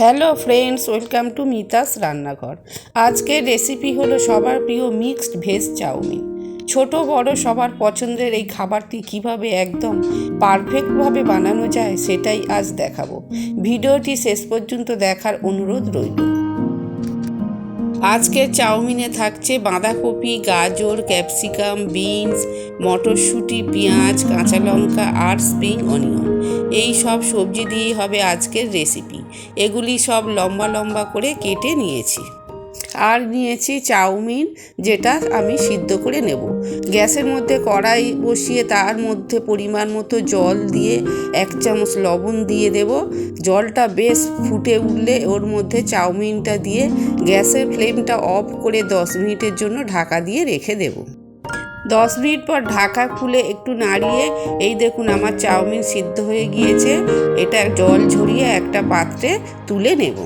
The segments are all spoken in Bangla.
Hello friends, welcome to Mita's রান্নাঘর। আজকের রেসিপি হলো সবার প্রিয় মিক্সড ভেজ চাউমিন। ছোট, বড়, সবার পছন্দের এই খাবারটি কীভাবে একদম পারফেক্টভাবে বানানো যায় সেটাই আজ দেখাবো। ভিডিওটি শেষ পর্যন্ত দেখার অনুরোধ রইল। আজকের চাউমিনে থাকছে বাঁধাকপি, গাজর, ক্যাপসিকাম, বিনস, মটরশুঁটি, পেঁয়াজ, কাঁচা লঙ্কা আর স্প্রিং অনিয়ন। এই সব সবজি দিয়েই হবে আজকের রেসিপি। এগুলি সব লম্বা লম্বা করে কেটে নিয়েছি। আর নিয়েছি চাউমিন, যেটা আমি সিদ্ধ করে নেব। গ্যাসের মধ্যে কড়াই বসিয়ে তার মধ্যে পরিমাণ মতো জল দিয়ে এক চামচ লবণ দিয়ে দেব। জলটা বেশ ফুটে উঠলে ওর মধ্যে চাউমিনটা দিয়ে গ্যাসের ফ্লেমটা অফ করে দশ মিনিটের জন্য ঢাকা দিয়ে রেখে দেবো। দশ মিনিট পর ঢাকা খুলে একটু নাড়িয়ে, এই দেখুন আমার চাউমিন সিদ্ধ হয়ে গিয়েছে। এটা জল ঝরিয়ে একটা পাত্রে তুলে নেব।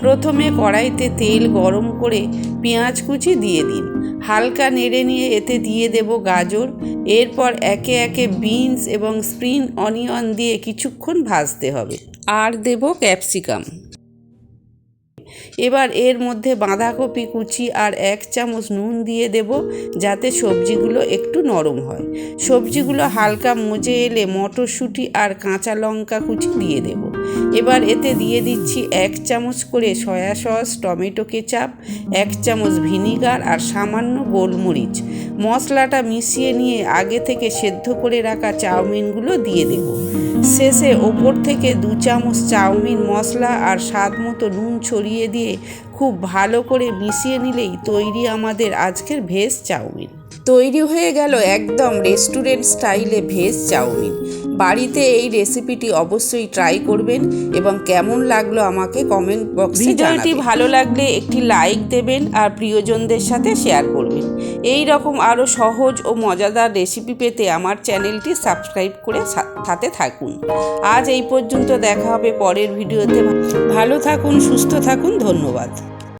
প্রথমে কড়াইতে তেল গরম করে পেঁয়াজ কুচি দিয়ে দিন। হালকা নেড়ে নিয়ে এতে দিয়ে দেব গাজর। এরপর একে একে বিনস এবং স্প্রিং, অনিয়ন দিয়ে কিছুক্ষণ ভাজতে হবে। আর দেব ক্যাপসিকাম। এবার এর মধ্যে বাঁধাকপি, কুচি আর এক চামচ নুন দিয়ে দেব, যাতে সবজিগুলো একটু নরম হয়। সবজিগুলো হালকা মজে এলে মটরশুঁটি আর কাঁচা লঙ্কা কুচি দিয়ে দেব। এবার এতে দিয়ে দিচ্ছি এক চামচ করে সয়া সস, টমেটো কেচাপ, এক চামচ ভিনিগার আর সামান্য গোলমরিচ। মশলাটা মিশিয়ে নিয়ে আগে থেকে সেদ্ধ করে রাখা চাউমিনগুলো দিয়ে দেব। শেষে ওপর থেকে দু চামচ চাউমিন মশলা আর স্বাদ মতো নুন ছড়িয়ে দিয়ে খুব ভালো করে মিশিয়ে নিলেই তৈরি আমাদের আজকের ভেজ চাউমিন। তৈরি হয়ে গেল একদম রেস্টুরেন্ট স্টাইলে ভেজ চাউমিন। বাড়িতে এই রেসিপিটি অবশ্যই ট্রাই করবেন এবং কেমন লাগল আমাকে কমেন্ট বক্সে ভিডিওটি ভালো লাগলে একটি লাইক দেবেন আর প্রিয়জনদের সাথে শেয়ার করবেন। এই রকম আরও সহজ ও মজাদার রেসিপি পেতে আমার চ্যানেলটি সাবস্ক্রাইব করে সাথে থাকুন। আজ এই পর্যন্ত দেখা হবে পরের ভিডিওতে। ভালো থাকুন সুস্থ থাকুন ধন্যবাদ।